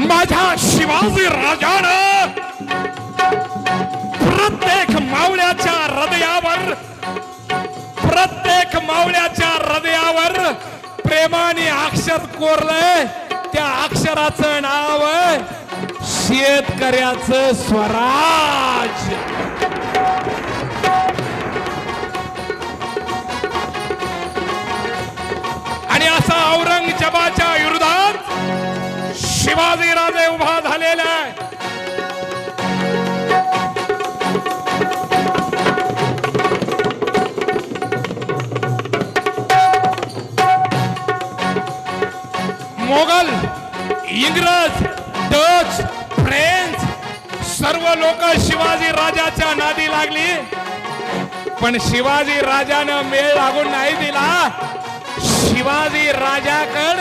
माझ्या शिवाजी राजानं प्रत्येक मावळ्याच्या हृदयावर प्रत्येक मावळ्याच्या हृदयावर प्रेमाने अक्षर कोरलंय. त्या अक्षराचं नाव शेतकऱ्याचं स्वराज. आणि असा औरंगजेबाच्या शिवाजी राजे उभा झालेला आहे मोगल इंग्रज डच फ्रेंच सर्व लोक शिवाजी राजाच्या नादी लागली. पण शिवाजी राजानं मेळ लागून नाही दिला. शिवाजी राजाकड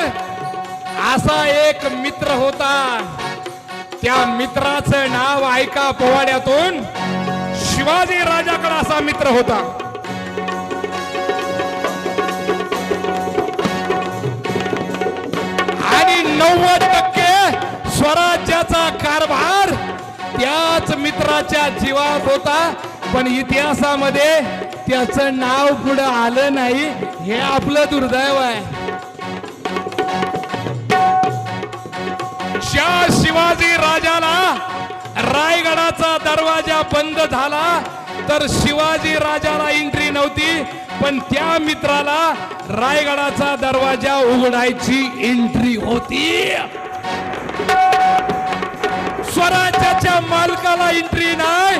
असा एक मित्र होता. त्या मित्राचं नाव ऐका पोवाड्यातून. शिवाजी राजाकडे असा मित्र होता. आणि नव्वद टक्के स्वराज्याचा कारभार त्याच मित्राच्या जीवात होता. पण इतिहासामध्ये त्याचं नाव पुढे आलं नाही. हे आपलं दुर्दैव आहे. ज्या शिवाजी राजाला रायगडाचा दरवाजा बंद झाला तर शिवाजी राजाला एंट्री नव्हती पण त्या मित्राला रायगडाचा दरवाजा उघडायची एंट्री होती. स्वराज्याच्या मालकाला एंट्री नाही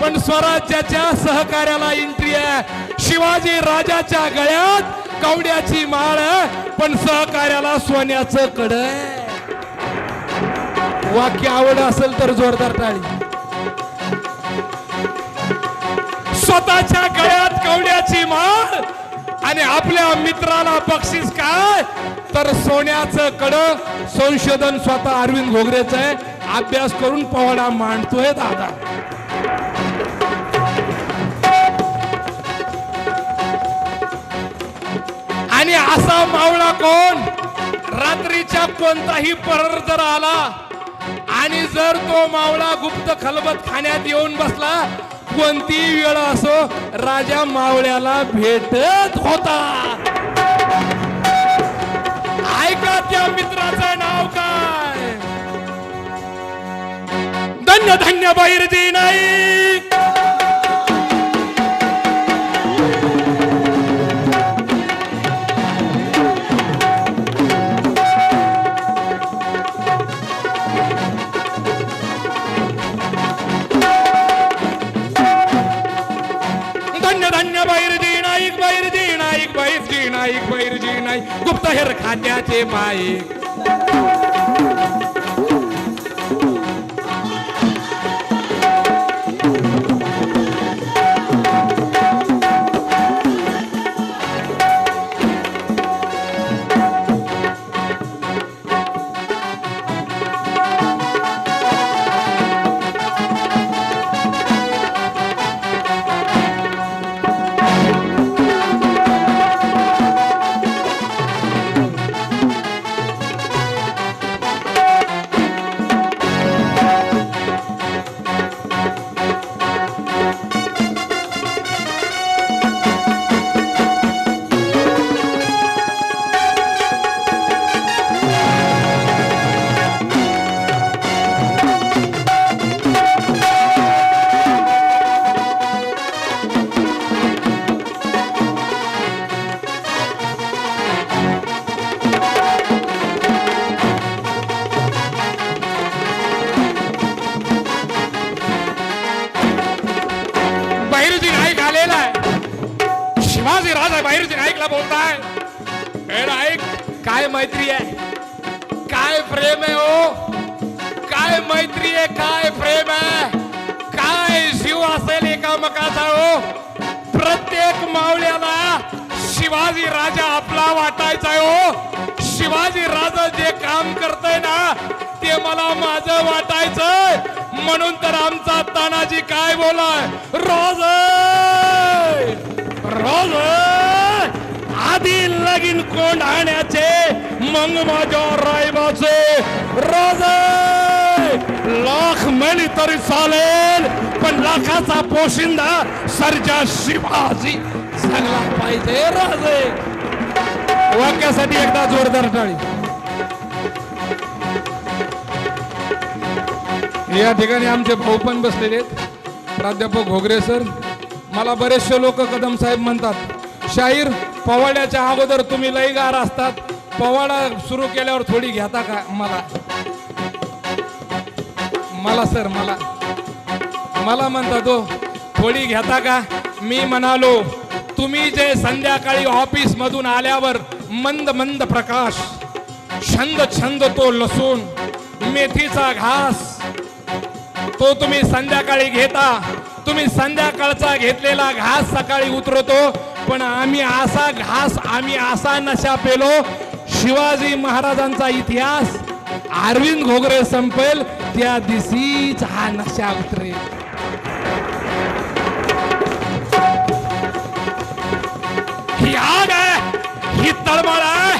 पण स्वराज्याच्या सहकार्याला एंट्री आहे. शिवाजी राजाच्या गळ्यात कवड्याची माळ आहे पण सहकार्याला सोन्याचं कड आहे. वाक्य आवड असेल तर जोरदार टाळी. स्वतःच्या गळ्यात कवड्याची माळ आणि आपल्या मित्राला बक्षीस काय? तर सोन्याचं कड संशोधन स्वतः अरविंद घोगरेच आहे. अभ्यास करून पवाडा मांडतोय दादा. आणि असा मावळा कोण? रात्रीच्या कोणताही परर जर आला आणि जर तो मावळा गुप्त खलबत खाण्यात येऊन बसला कोणती वेळ असो राजा मावळ्याला भेटत होता. ऐका त्या मित्राचं नाव काय? धन्य धन्य बैरजी नाही. बैरजी नाईक बैरजी नाईक गुप्तहेर खात्याचे माईक मैत्री आहे. काय प्रेम आहे ओ काय मैत्री आहे काय प्रेम आहे? काय जीव असेल एकामेकाचा हो? प्रत्येक मावळ्याला शिवाजी राजा आपला वाटायचा हो. शिवाजी राजा जे काम करतय ना ते मला माझं वाटायचंय म्हणून तर आमचा तानाजी काय बोलाय रोज! रोज! लगीन आणण्याचे मग माझ्या रायबाचे. लाख मेली तरी चालेल पण लाखाचा पोशिंदा सरच्या शिवाजी झाला पाहिजे राजे. वाक्यासाठी एकदा जोरदार टाळी. या ठिकाणी आमचे भाऊ पण बसलेले आहेत. प्राध्यापक घोगरे सर. मला बरेचसे लोक कदम साहेब म्हणतात शाहीर पवाड्याच्या अगोदर तुम्ही लई गार असतात. पवाडा सुरू केल्यावर थोडी घेता का मला? मला सर मला. मला म्हणता तो थोडी घेता का? मी म्हणालो तुम्ही जे संध्याकाळी ऑफिस मधून आल्यावर मंद मंद प्रकाश छंद छंद तो लसूण मेथीचा घास तो तुम्ही संध्याकाळी घेता तुम्ही संध्याकाळचा घेतलेला घास सकाळी उतरवतो पण आम्ही असा घास आम्ही असा नशा पेलो. शिवाजी महाराजांचा इतिहास अरविंद घोगरे संपेल त्या दिसीच हा नशा उतरेल. ही आग आहे ही तळमळ आहे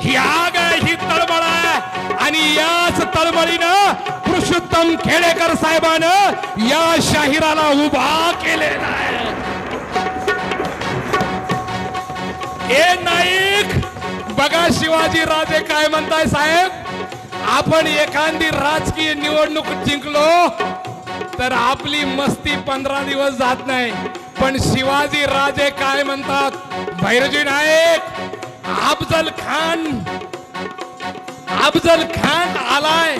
ही आग आहे ही तळमळ आहे. आणि याच तळमळीनं पुरुषोत्तम खेडेकर साहेबानं या शाहिराला उभा केलेला आहे. बघा शिवाजी राजे काय म्हणताय साहेब? आपण एखादी राजकीय निवडणूक जिंकलो तर आपली मस्ती पंधरा दिवस जात नाही. पण शिवाजी राजे काय म्हणतात? भैरजी नाईक अफजल खान अफजल खान आलाय.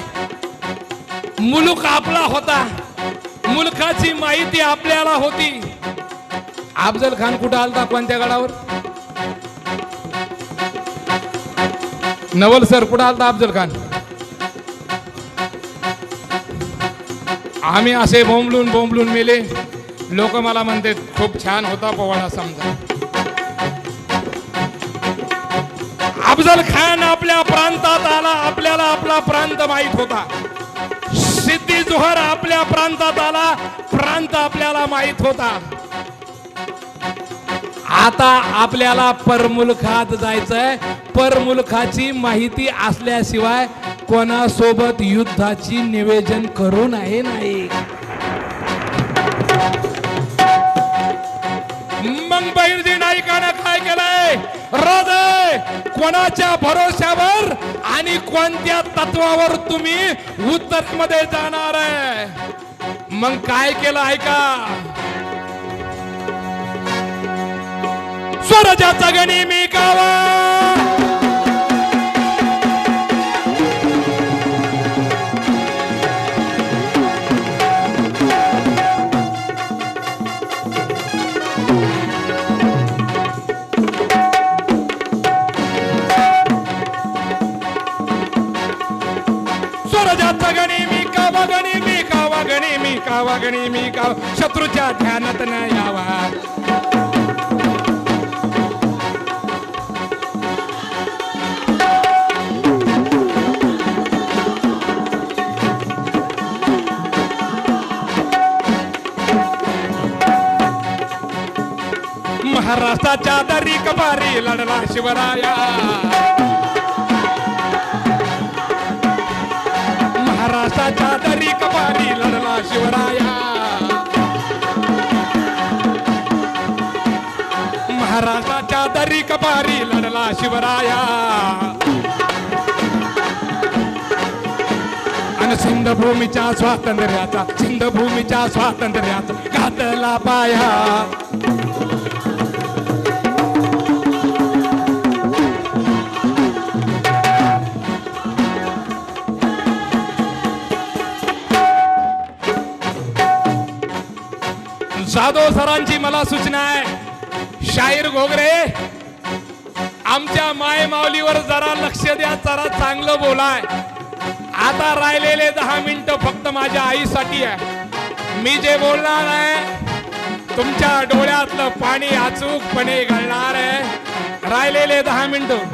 मुलुक आपला होता. मुलकाची माहिती आपल्याला होती. अफजल खान कुठं आलता? कोणत्या गडावर? नवल सर कुठं आलता अफजल खान? आम्ही असे बोंबलून बोंबलून मेले. लोक मला म्हणते खूप छान होता पोवाडा समजा. अफजल खान आपल्या प्रांतात आला आपल्याला आपला प्रांत माहीत होता. सिद्धी जोहर आपल्या प्रांतात आला प्रांत आपल्याला माहीत होता. आता आपल्याला परमुलखात जायचंय. परमुलखाची माहिती असल्याशिवाय कोणासोबत युद्धाची निवेदन करू नये नाही. मग बहिर्जी नाईकानं काय केलंय? हृदय कोणाच्या भरोश्यावर आणि कोणत्या तत्वावर तुम्ही उत्तरेमध्ये जाणार आहे? मग काय केलं ऐका स्वराज्याचा गणी मी गावा! वागणी कावा मी का वागणी मी का? शत्रूच्या ध्यानात न यावा. महाराष्ट्राच्या दरी कपारी लढला शिवराया. महाराष्ट्राच्या दरी कपारी दरी लढला शिवराया. आणि सिंधभूमीच्या स्वातंत्र्याचा सिंधभूमीच्या स्वातंत्र्याचा घातला पाया. जाधव सरांची मला सूचना आहे. शाहीर घोगरे आमच्या माय माऊलीवर जरा लक्ष द्या जरा चांगलं बोलाय. आता राहिलेले दहा मिनिटं फक्त माझ्या आईसाठी आहे. मी जे बोलणार आहे तुमच्या डोळ्यातलं पाणी अचूकपणे घालणार आहे. राहिलेले दहा मिनिटं.